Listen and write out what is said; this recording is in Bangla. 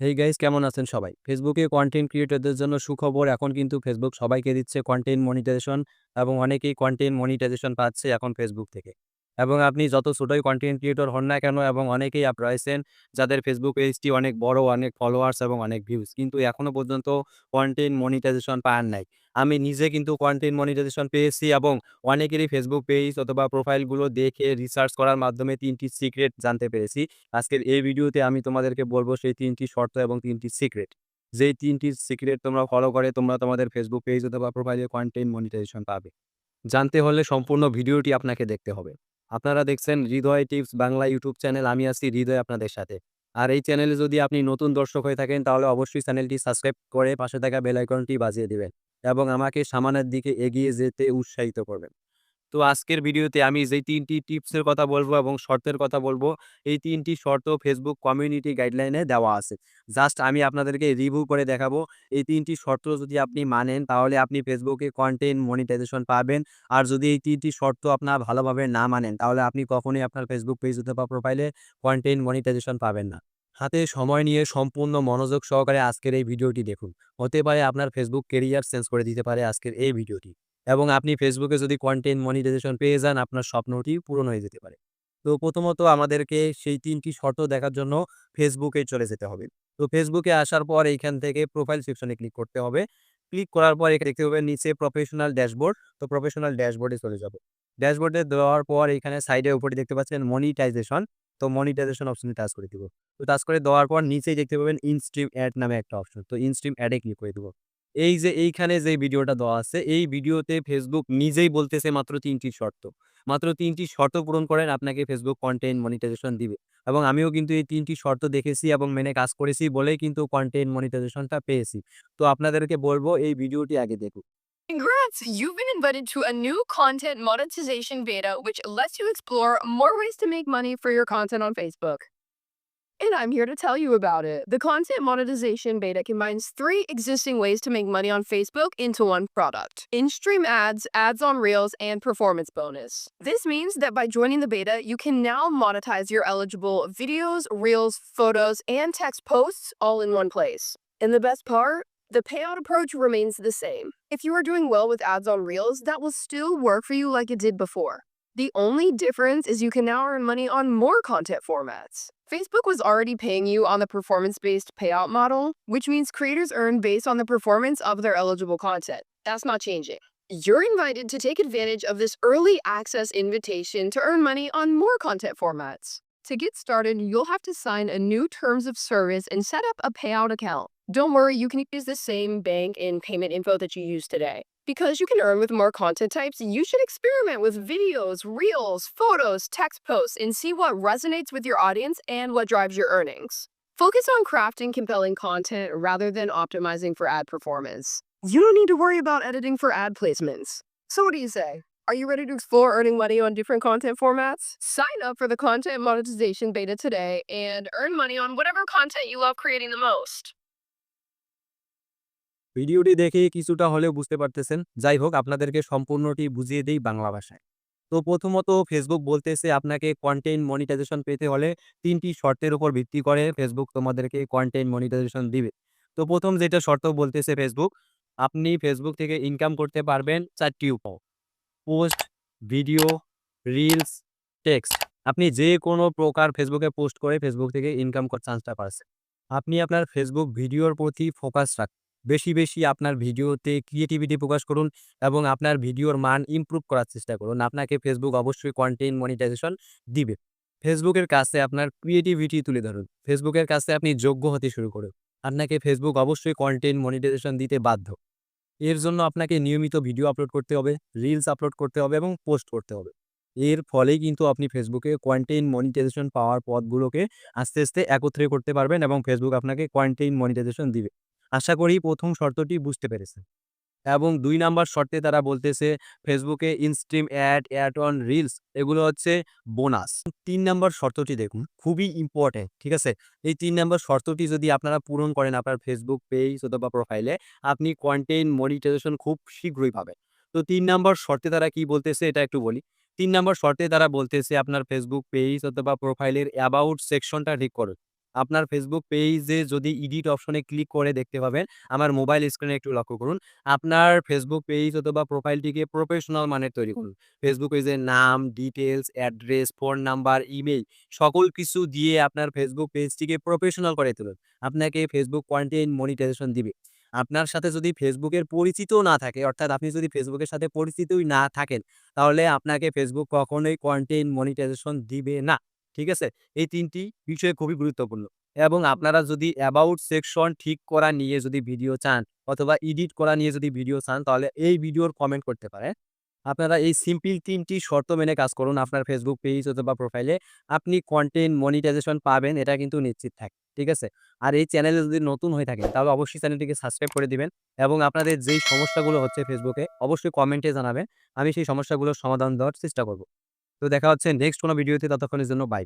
হেই গাইস কেমন আছেন সবাই? ফেসবুকে কন্টেন্ট ক্রিয়েটরদের জন্য সুখবর। এখন কিন্তু ফেসবুক সবাইকে দিচ্ছে কন্টেন্ট মনিটাইজেশন এবং অনেকেই কন্টেন্ট মনিটাইজেশন পাচ্ছে এখন ফেসবুক থেকে। এবং আপনি যত ছোটোই কন্টেন্ট ক্রিয়েটর হন না কেন এবং অনেকেই আপ, রয়েছেন যাদের ফেসবুক পেজটি অনেক বড়, অনেক ফলোয়ার্স এবং অনেক ভিউজ কিন্তু এখনও পর্যন্ত কন্টেন্ট মনিটাইজেশন পান নাই। আমি নিজে কিন্তু কন্টেন্ট মনিটাইজেশন পেয়েছি এবং অনেকেরই ফেসবুক পেজ অথবা প্রোফাইলগুলো দেখে রিসার্চ করার মাধ্যমে তিনটি সিক্রেট জানতে পেরেছি। আজকের এই ভিডিওতে আমি তোমাদেরকে বলব সেই তিনটি শর্ত এবং তিনটি সিক্রেট যেই তিনটি সিক্রেট তোমরা ফলো করে, তোমরা তোমাদের ফেসবুক পেজ অথবা প্রোফাইলে কন্টেন্ট মনিটাইজেশন পাবে। জানতে হলে সম্পূর্ণ ভিডিওটি আপনাকে দেখতে হবে। আপনারা দেখছেন Hridoy tips Bangla YouTube channel. আমি আছি হৃদয় আপনাদের সাথে। আর এই চ্যানেলে যদি আপনি নতুন দর্শক হয়ে থাকেন, তাহলে অবশ্যই চ্যানেলটি সাবস্ক্রাইব করে পাশে থাকা বেলাইকনটি বাজিয়ে দেবেন এবং আমাকে সামানের দিকে এগিয়ে যেতে উৎসাহিত করবেন। তো আজকের ভিডিওতে আমি যেই তিনটি টিপসের কথা বলব এবং শর্তের কথা বলব, এই তিনটি শর্ত ফেসবুক কমিউনিটি গাইডলাইনে দেওয়া আছে। জাস্ট আমি আপনাদেরকে রিভিউ করে দেখাবো, এই তিনটি শর্ত যদি আপনি মানেন, তাহলে আপনি ফেসবুকে কন্টেন্ট মনিটাইজেশন পাবেন। আর যদি এই তিনটি শর্ত আপনার ভালোভাবে না মানেন, তাহলে আপনি কখনোই আপনার ফেসবুক পেজ অথবা প্রোফাইলে কন্টেন্ট মনিটাইজেশন পাবেন না। হাতে সময় নিয়ে সম্পূর্ণ মনোযোগ সহকারে আজকের এই ভিডিওটি দেখুন। হতে পারে আপনার ফেসবুক কেরিয়ার চেঞ্জ করে দিতে পারে আজকের এই ভিডিওটি। এবং আপনি ফেসবুকে যদি কন্টেন্ট মনিটাইজেশন পেয়ে যান, আপনার স্বপ্নটি পূরণ হয়ে যেতে পারে। তো প্রথমত আমাদেরকে সেই তিনটি শর্ত দেখার জন্য ফেসবুকে চলে যেতে হবে। তো ফেসবুকে আসার পর এইখান থেকে প্রোফাইল সেকশনে ক্লিক করতে হবে। ক্লিক করার পর এখানে দেখতে হবে নিচে প্রফেশনাল ড্যাশবোর্ড তো প্রফেশনাল ড্যাশবোর্ডে চলে যাব। ড্যাশবোর্ডে দেওয়ার পর এখানে সাইডের উপরে দেখতে পাচ্ছেন মনিটাইজেশন তো মনিটাইজেশন অপশনে টাচ করে দিব। তো টাচ করে দেওয়ার পর নিচেই দেখতে পাবেন ইনস্ট্রিম অ্যাড নামে একটা অপশন তো ইনস্ট্রিম অ্যাডে ক্লিক করে দেবো। এই যে এইখানে যে ভিডিওটা দেওয়া আছে এই ভিডিওতে ফেসবুক নিজেই বলতেছে মাত্র তিনটি শর্ত মাত্র তিনটি শর্ত পূরণ করেন আপনাকে ফেসবুক কন্টেন্ট মনিটাইজেশন দিবে এবং আমিও কিন্তু এই তিনটি শর্ত দেখেছি এবং মেনে কাজ করেছি বলেই কিন্তু কন্টেন্ট মনিটাইজেশনটা পেয়েছি তো আপনাদেরকে বলব এই ভিডিওটি আগে দেখুন Congrats! You've been invited to a new content monetization beta, which lets you explore more ways to make money for your content on Facebook. And I'm here to tell you about it. The content monetization beta combines three existing ways to make money on Facebook into one product in stream ads, ads on Reels, and performance bonus. This means that by joining the beta, you can now monetize your eligible videos, Reels, photos, and text posts all in one place. And the best part? The payout approach remains the same. If you are doing well with ads on Reels, that will still work for you like it did before. The only difference is you can now earn money on more content formats. Facebook was already paying you on the performance based payout model, which means creators earn based on the performance of their eligible content. That's not changing. You're invited to take advantage of this early access invitation to earn money on more content formats. To get started, you'll have to sign a new terms of service and set up a payout account. Don't worry, you can use the same bank and payment info that you use today. Because you can earn with more content types, you should experiment with videos, reels, photos, text posts, and see what resonates with your audience and what drives your earnings. Focus on crafting compelling content rather than optimizing for ad performance. You don't need to worry about editing for ad placements. So, what do you say? Are you ready to explore earning money on different content formats? Sign up for the content monetization beta today and earn money on whatever content you love creating the most. ভিডিওটি দেখে কিছুটা হলেও বুঝতে পারতেছেন। যাই হোক, আপনাদেরকে সম্পূর্ণটি বুঝিয়ে দেই বাংলা ভাষায়। তো প্রথমত ফেসবুক বলতেছে আপনাকে কন্টেন্ট মনিটাইজেশন পেতে হলে তিনটি শর্তের উপর ভিত্তি করে ফেসবুক তোমাদেরকে কন্টেন্ট মনিটাইজেশন দিবে। তো প্রথম যেটা শর্ত বলতেছে ফেসবুক আপনি ফেসবুক থেকে ইনকাম করতে পারবেন চারটি উপায় পোস্ট ভিডিও রিলস টেক্সট আপনি যে কোনো প্রকার ফেসবুকে পোস্ট করে ফেসবুক থেকে ইনকাম করার চান্সটা পাচ্ছেন আপনি আপনার ফেসবুক ভিডিওর প্রতি ফোকাস রাখুন। বেশি বেশি আপনার ভিডিওতে ক্রিয়েটিভিটি প্রকাশ করুন এবং আপনার ভিডিওর মান ইমপ্রুভ করার চেষ্টা করুন। আপনাকে ফেসবুক অবশ্যই কন্টেন্ট মনিটাইজেশন দিবে। ফেসবুকের কাছে আপনার ক্রিয়েটিভিটি তুলে ধরুন। ফেসবুকের কাছে আপনি যোগ্য হতে শুরু করুন। আপনাকে ফেসবুক অবশ্যই কন্টেন্ট মনিটাইজেশন দিতে বাধ্য। এর জন্য আপনাকে নিয়মিত ভিডিও আপলোড করতে হবে রিলস আপলোড করতে হবে এবং পোস্ট করতে হবে। এর ফলেই কিন্তু আপনি ফেসবুকে কন্টেন্ট মনিটাইজেশন পাওয়ার পথগুলোকে আস্তে আস্তে একত্রে করতে পারবেন এবং ফেসবুক আপনাকে কন্টেন্ট মনিটাইজেশন দিবে। আশা করি প্রথম শর্তটি বুঝতে পেরেছেন। এবং দুই নাম্বার শর্তে তারা বলতেছে, ফেসবুকে instream ad ad on reels এগুলো হচ্ছে বোনাস। তিন নাম্বার শর্তটি দেখুন, খুবই ইম্পর্টেন্ট, ঠিক আছে? এই তিন নাম্বার শর্তটি যদি আপনারা পূরণ করেন আপনার ফেসবুক পেজ অথবা প্রোফাইলে, আপনি কন্টেন্ট মনিটাইজেশন খুব শীঘ্রই পাবেন। তো তিন নাম্বার শর্তে তারা কি বলতেছে, এটা একটু বলি। তিন নাম্বার শর্তে তারা বলতেছে, আপনার ফেসবুক পেজ অথবা প্রোফাইলের অ্যাবাউট সেকশনটা ঠিক করুন। আপনার ফেসবুক পেজে যদি এডিট অপশনে ক্লিক করে দেখতে পাবেন, আমার মোবাইল স্ক্রিনে একটু লক্ষ্য করুন। আপনার ফেসবুক পেজ অথবা প্রোফাইলটিকে প্রফেশনাল মানের তৈরি করুন। ফেসবুক পেজের নাম details address phone number email সকল কিছু দিয়ে আপনার ফেসবুক পেজটিকে প্রফেশনাল করে তুলুন। আপনাকে ফেসবুক কন্টেন্ট মনিটাইজেশন দিবে। আপনার সাথে যদি ফেসবুকের পরিচিতও না থাকে, অর্থাৎ আপনি যদি ফেসবুকের সাথে পরিচিতই না থাকেন, তাহলে আপনাকে ফেসবুক কখনোই কন্টেন্ট মনিটাইজেশন দিবে না। ঠিক আছে? এই তিনটি বিষয় খুবই গুরুত্বপূর্ণ। এবং আপনারা যদি অ্যাবাউট সেকশন ঠিক করা নিয়ে যদি ভিডিও চান অথবা এডিট করা নিয়ে যদি ভিডিও চান, তাহলে এই ভিডিওর কমেন্ট করতে পারেন। আপনারা এই সিম্পল তিনটি শর্ত মেনে কাজ করুন আপনার ফেসবুক পেজ অথবা প্রোফাইলে আপনি কন্টেন্ট মনিটাইজেশন পাবেন, এটা কিন্তু নিশ্চিত থাকে, ঠিক আছে? আর এই চ্যানেলে যদি নতুন হয়ে থাকেন, তাহলে অবশ্যই চ্যানেলটিকে সাবস্ক্রাইব করে দিবেন এবং আপনাদের যেই সমস্যাগুলো হচ্ছে ফেসবুকে অবশ্যই কমেন্টে জানাবেন। আমি সেই সমস্যাগুলোর সমাধান দেওয়ার চেষ্টা করব। তো দেখা হচ্ছে নেক্সট কোনো ভিডিওতে ততক্ষণের জন্য বাই